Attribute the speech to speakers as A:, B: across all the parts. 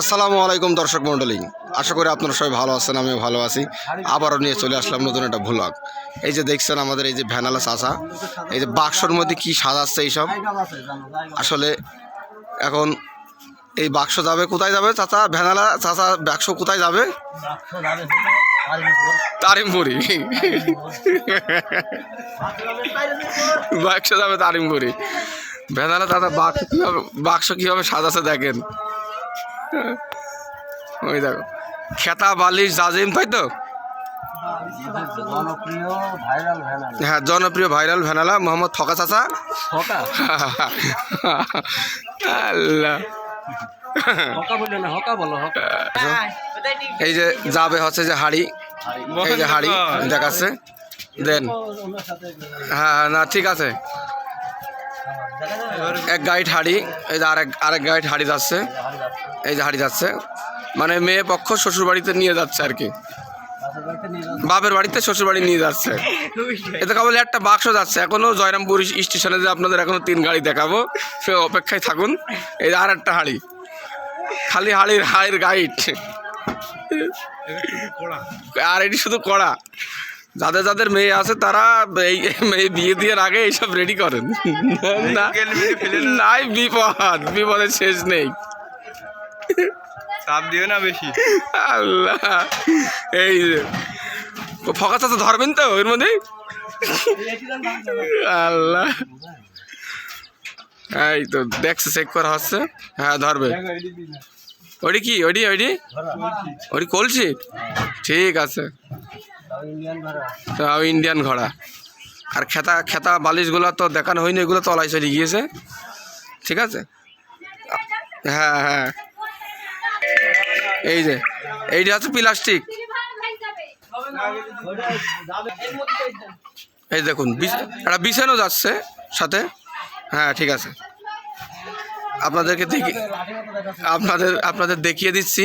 A: আসসালামু আলাইকুম দর্শক মণ্ডলী। আশা করি আপনারা সবাই ভালো আছেন, আমিও ভালো আছি। আবারও নিয়ে চলে আসলাম নতুন একটা ভ্লগ এই যে দেখছেন আমাদের এই যে ভ্যানালা চাষা এই যে বাক্সর মধ্যে কি সাজাচ্ছে এইসব? আসলে এখন এই বাক্স যাবে, কোথায় যাবে চাচা? ভ্যানালা চাচা, বাক্স কোথায় যাবে? তারিমপুরি। বাক্স যাবে তারিমপুরি। ভ্যানালা দাদা বাক্স কীভাবে বাক্স কীভাবে সাজাচ্ছে দেখেন। ওই দেখো। খেতা বালিশ জাজিম তাই তো? হ্যাঁ জনপ্রিয় ভাইরাল ভ্যানালা মোহাম্মদ ফকা চাচা। আল্লাহ। এই যে যাবে হচ্ছে যে হাড়ি এই যে হাড়ি দেখাচ্ছে। দেন। হ্যাঁ না ঠিক আছে। এক গাইড হাড়ি এই যে আরেক আরেক গাইড হাড়ি যাচ্ছে। এই যে হাড়ি যাচ্ছে। মানে মেয়ে পক্ষ শ্বশুর বাড়িতে নিয়ে যাচ্ছে আর কি। বাপের বাড়িতে শ্বশুর বাড়ি নিয়ে যাচ্ছে। এতে কেবল একটা বাক্স যাচ্ছে। এখনও জয়রামপুর স্টেশনে যে আপনাদের এখনও তিন গাড়ি দেখাবো, সে অপেক্ষায় থাকুন। এই যে আর একটা হাড়ি। খালি হাড়ির হাড়ির গাইড। আর এটি শুধু কড়া। যাদের যাদের মেয়ে আছে তারা এই মেয়ে বিয়ে দিয়ে আগে এইসব রেডি করেন। না নাই বিপদ বিপদের শেষ নেই।
B: চাপ দিও না বেশি।
A: আল্লাহ এই যে ফকাস তো ধরবেন তো এর মধ্যে আল্লাহ। এই তো দেখছে চেক করা হচ্ছে। হ্যাঁ ধরবে। ওটি কি? ওটি ওটি ওটি কলছি ঠিক আছে। তাও ইন্ডিয়ান ঘোড়া। আর খেতা খেতা বালিশগুলো তো দেখানো হয়নি, এগুলো তলায় চলে গিয়েছে। ঠিক আছে? হ্যাঁ হ্যাঁ। এই যে, এইটা হচ্ছে প্লাস্টিক। এই দেখুন একটা বিছানো যাচ্ছে সাথে। হ্যাঁ ঠিক আছে। আপনাদেরকে দেখি, আপনাদের আপনাদের দেখিয়ে দিচ্ছি।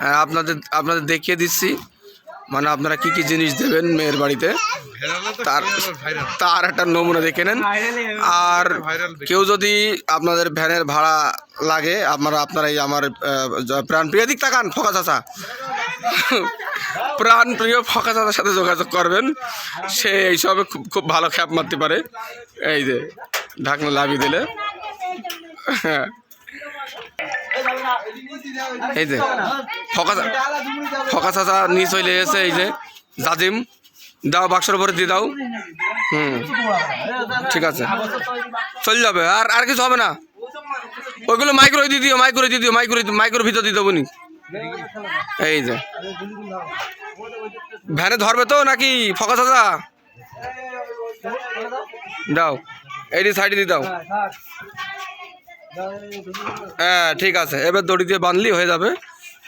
A: হ্যাঁ আপনাদের আপনাদের দেখিয়ে দিচ্ছি। মানে আপনারা কি কি জিনিস দেবেন মেয়ের বাড়িতে? তার তার একটা নমুনা দেখে নেন। আর কেউ যদি আপনাদের ভ্যানের ভাড়া লাগে আপনারা আপনারা এই আমার আহ, জ- প্রাণপ্রিয় দিক তাকান ফকা চাচা। প্রাণপ্রিয় ফকা চাচার সাথে যোগাযোগ করবেন। সে এইসবে খুব খুব ভালো খ্যাপ মারতে পারে। এই যে ঢাকনা লাভি দিলে। হ্যাঁ। এই যে, ফকা চাচা নিয়ে চলে এসে এই যে, জাজিম, দাও বাক্সর উপরে দিয়ে দাও। হুম, ঠিক আছে। চলে যাবে, আর আর কিছু হবে না। ওইগুলো মাইক্রো দিয়ে দিও, মাইক্রো দিয়ে দিও, মাইক্রো মাইক্রোর ভিতর দিয়ে দেবো নি। এই যে। ভ্যানে ধরবে তো নাকি, ফকা চাচা? দাও এইটি সাইডে দিয়ে দাও। হ্যাঁ ঠিক আছে। এবার দড়ি দিয়ে বানলি হয়ে যাবে।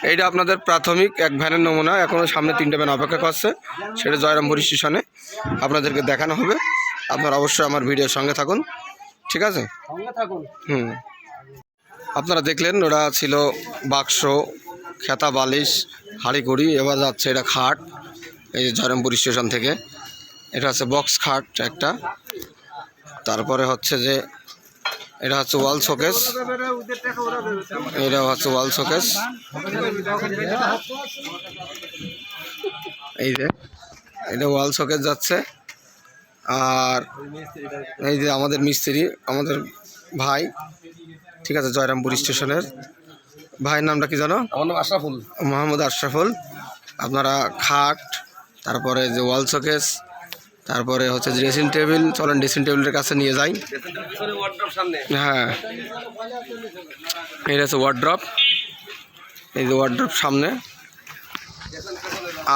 A: এইটা আপনাদের প্রাথমিক এক ভ্যানের নমুনা। এখনও সামনে তিনটে ভ্যান অপেক্ষা করছে। সেটা জয়রামপুর স্টেশনে আপনাদেরকে দেখানো হবে। আপনারা অবশ্যই আমার ভিডিওর সঙ্গে থাকুন। ঠিক আছে? হুম। আপনারা দেখলেন ওরা ছিল বাক্স খেতা বালিশ হাঁড়িকুড়ি এবার যাচ্ছে এটা খাট এই যে জয়রামপুর স্টেশন থেকে। এটা হচ্ছে বক্স খাট একটা। তারপরে হচ্ছে যে এটা হচ্ছে ওয়াল শোকেস। এটা হচ্ছে ওয়াল শোকেস। এই যে এটা ওয়াল শোকেস যাচ্ছে। আর এই যে আমাদের মিস্ত্রি আমাদের ভাই ঠিক আছে জয়রামপুর স্টেশনের। ভাইয়ের নামটা কি জানো?
C: আমার নাম আশরাফুল।
A: মোহাম্মদ আশরাফুল। আপনারা খাট তারপরে যে ওয়াল শোকেস তারপরে হচ্ছে ড্রেসিং টেবিল চলেন ড্রেসিং টেবিলের কাছে নিয়ে যাই। হ্যাঁ। এটা হচ্ছে ওয়ার্ড্রপ এই যে ওয়ার্ড্রপ সামনে।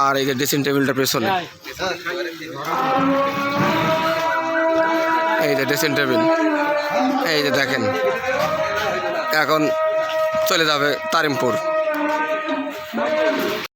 A: আর এই যে ড্রেসিং টেবিলটা পেছনে। এই যে ড্রেসিং টেবিল এই যে দেখেন। এখন চলে যাবে তারিমপুর।